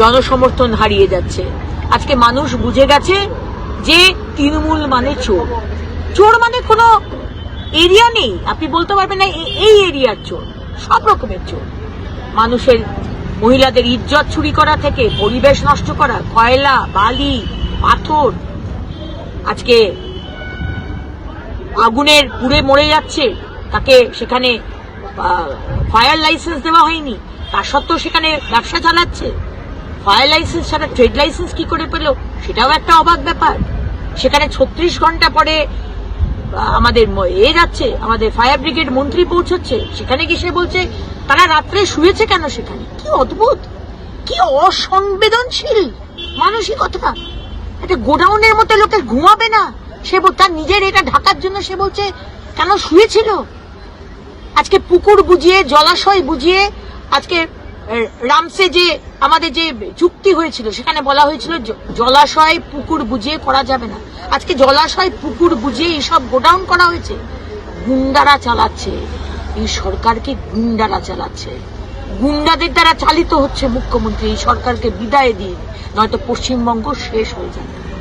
জনসমর্থন হারিয়ে যাচ্ছে। আজকে মানুষ বুঝে গেছে যে তৃণমূল মানে চোর। চোর মানে কোনো এরিয়া নেই, আপনি বলতে পারবেন না এই এরিয়ার চোর, সব রকমের চোর। মানুষের, মহিলাদের ইজ্জত চুরি করা থেকে পরিবেশ নষ্ট করা, কয়লা, বালি, পাথর, আজকে আগুনের পুড়ে মরে যাচ্ছে, তাকে সেখানে ফায়ার লাইসেন্স দেওয়া হয়নি তা সত্ত্বেও সেখানে ব্যবসা চালাচ্ছে। ফায়ার লাইসেন্স ছাড়া ট্রেড লাইসেন্স কি করে পেল? সেটাও একটা অবাক ব্যাপার। সেখানে ছত্রিশ ঘণ্টা পরে আমাদের এ যাচ্ছে, আমাদের ফায়ার ব্রিগেড মন্ত্রী পৌঁছচ্ছে। সেখানে গিয়ে সে বলছে, তারা রাত্রে শুয়েছে কেন সেখানে? কি অদ্ভুত! কি অসংবেদনশীল মানসিকতা! একটা গোডাউনের মতো লোকে ঘুমাবে না! সে তার নিজের এটা ঢাকার জন্য সে বলছে, কেন শুয়েছিল? আজকে পুকুর বুঝিয়ে, জলাশয় বুঝিয়ে, আজকে রামসে যে আমাদের যে চুক্তি হয়েছিল, সেখানে বলা হয়েছিল জলাশয়, পুকুর বুঝিয়ে করা যাবে না। আজকে জলাশয়, পুকুর বুঝিয়ে এইসব গোডাউন করা হয়েছে। গুন্ডারা চালাচ্ছে। এই সরকারকে গুন্ডারা চালাচ্ছে। গুন্ডাদের দ্বারা চালিত হচ্ছে মুখ্যমন্ত্রী। এই সরকারকে বিদায় দিয়ে নয়তো পশ্চিমবঙ্গ শেষ হয়ে যাবে।